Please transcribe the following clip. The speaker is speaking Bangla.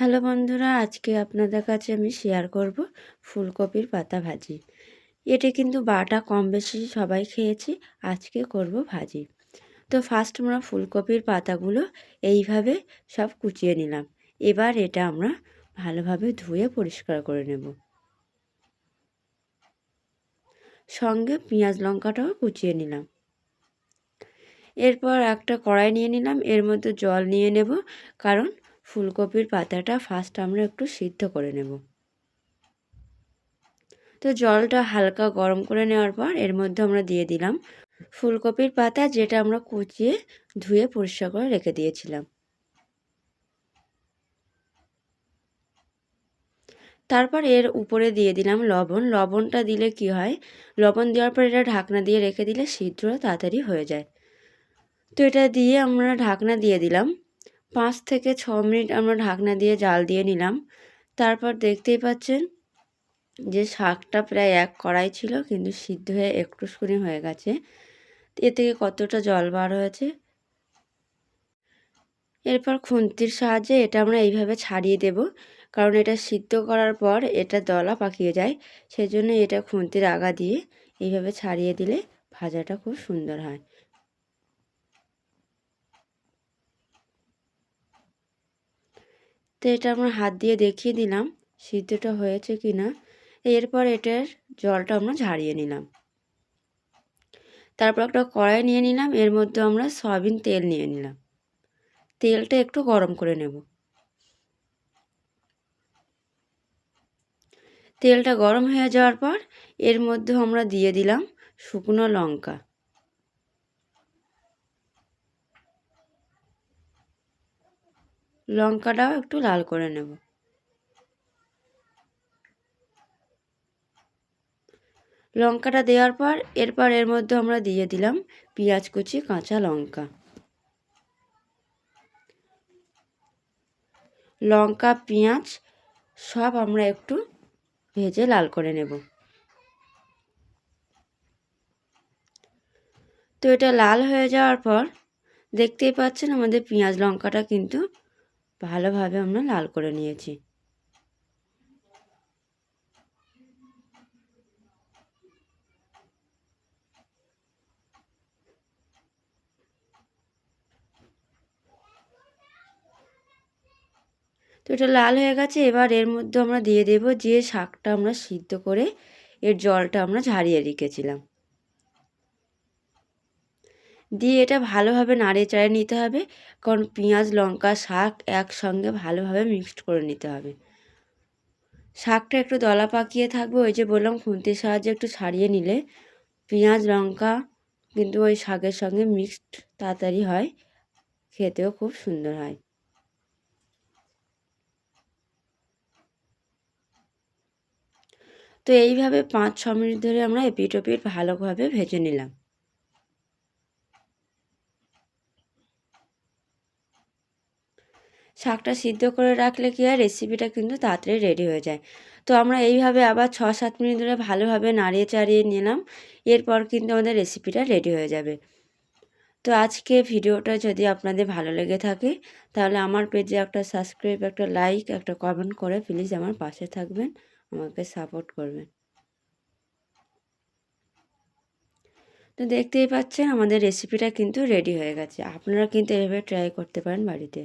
হ্যালো বন্ধুরা, আজকে আপনাদের কাছে আমি শেয়ার করব ফুলকপির পাতা ভাজি। এটা কিন্তু বাটা কম বেশি সবাই খেয়েছি, আজকে করব ভাজি। তো ফার্স্ট আমরা ফুলকপির পাতাগুলো এইভাবে সব কুচিয়ে নিলাম। এবার এটা আমরা ভালোভাবে ধুয়ে পরিষ্কার করে নেব। সঙ্গে পেঁয়াজ লঙ্কাটাও কুচিয়ে নিলাম। এরপর একটা কড়াই নিয়ে নিলাম, এর মধ্যে জল নিয়ে নেব, কারণ ফুলকপির পাতাটা ফার্স্ট আমরা একটু সিদ্ধ করে নেব। তো জলটা হালকা গরম করে নেওয়ার পর এর মধ্যে আমরা দিয়ে দিলাম ফুলকপির পাতা যেটা আমরা কুচিয়ে ধুয়ে পরিষ্কার করে রেখে দিয়েছিলাম। তারপর এর উপরে দিয়ে দিলাম লবণ। লবণটা দিলে কি হয়? লবণ দেওয়ার পর এটা ঢাকনা দিয়ে রেখে দিলে সিদ্ধ তাড়াতাড়ি হয়ে যায়। তো এটা দিয়ে আমরা ঢাকনা দিয়ে দিলাম। পাঁচ থেকে ছ মিনিট আমরা ঢাকনা দিয়ে জাল দিয়ে নিলাম। তারপর দেখতেই পাচ্ছেন যে শাকটা প্রায় এক কড়াই ছিল, কিন্তু সিদ্ধ হয়ে একটু শুনি হয়ে গেছে। এ থেকে কতটা জল বার হয়েছে? এরপর খুন্তির সাহায্যে এটা আমরা এইভাবে ছাড়িয়ে দেব, কারণ এটা সিদ্ধ করার পর এটা দলা পাকিয়ে যায়। সেই জন্য এটা খুন্তির আগা দিয়ে এইভাবে ছাড়িয়ে দিলে ভাজাটা খুব সুন্দর হয়। তো এটা আমরা হাত দিয়ে দেখিয়ে দিলাম সিদ্ধটা হয়েছে কি না এরপর এটার জলটা আমরা ঝাড়িয়ে নিলাম। তারপর একটা কড়াই নিয়ে নিলাম, এর মধ্যে আমরা সয়াবিন তেল নিয়ে নিলাম। তেলটা একটু গরম করে নেব। তেলটা গরম হয়ে যাওয়ার পর এর মধ্যে আমরা দিয়ে দিলাম শুকনো লঙ্কা। লঙ্কাটাও একটু লাল করে নেব। লঙ্কাটা দেওয়ার পর, এরপর এর মধ্যে আমরা দিয়ে দিলাম পেঁয়াজ কুচি, কাঁচা লঙ্কা। লঙ্কা, পেঁয়াজ সব আমরা একটু ভেজে লাল করে নেব। তো এটা লাল হয়ে যাওয়ার পর দেখতেই পাচ্ছেন আমাদের পেঁয়াজ লঙ্কাটা কিন্তু ভালোভাবে আমরা লাল করে নিয়েছি। তো এটা লাল হয়ে গেছে, এবার এর মধ্যে আমরা দিয়ে দেব যে শাকটা আমরা সিদ্ধ করে এর জলটা আমরা ঝারিয়ে রেখেছিলাম। দিয়ে এটা ভালোভাবে নাড়িয়ে চাড়িয়ে নিতে হবে। কারণ পেঁয়াজ, লঙ্কা, শাক একসঙ্গে ভালোভাবে মিক্সড করে নিতে হবে। শাকটা একটু দলা পাকিয়ে থাকবে। ওই যে বললাম, খুন্তির সাহায্যে একটু ছাড়িয়ে নিলে পেঁয়াজ, লঙ্কা কিন্তু ওই শাকের সঙ্গে মিক্সড তাড়াতাড়ি হয়। খেতেও খুব সুন্দর হয়। তো এইভাবে পাঁচ ছ মিনিট ধরে আমরা এপিট ওপিট ভালোভাবে ভেজে নিলাম। শাকটা সিদ্ধ করে রাখলে কি হয়? রেসিপিটা কিন্তু তাড়াতাড়ি রেডি হয়ে যায়। তো আমরা এইভাবে আবার ছ সাত মিনিট ধরে ভালোভাবে নাড়িয়ে চাড়িয়ে নিলাম। এরপর কিন্তু আমাদের রেসিপিটা রেডি হয়ে যাবে। তো আজকে ভিডিওটা যদি আপনাদের ভালো লেগে থাকে, তাহলে আমার পেজে একটা সাবস্ক্রাইব একটা লাইক একটা কমেন্ট করে প্লিজ আমার পাশে থাকবেন, আমাকে সাপোর্ট করবেন। তো দেখতেই পাচ্ছেন আমাদের রেসিপিটা কিন্তু রেডি হয়ে গেছে। আপনারা কিন্তু এভাবে ট্রাই করতে পারেন বাড়িতে।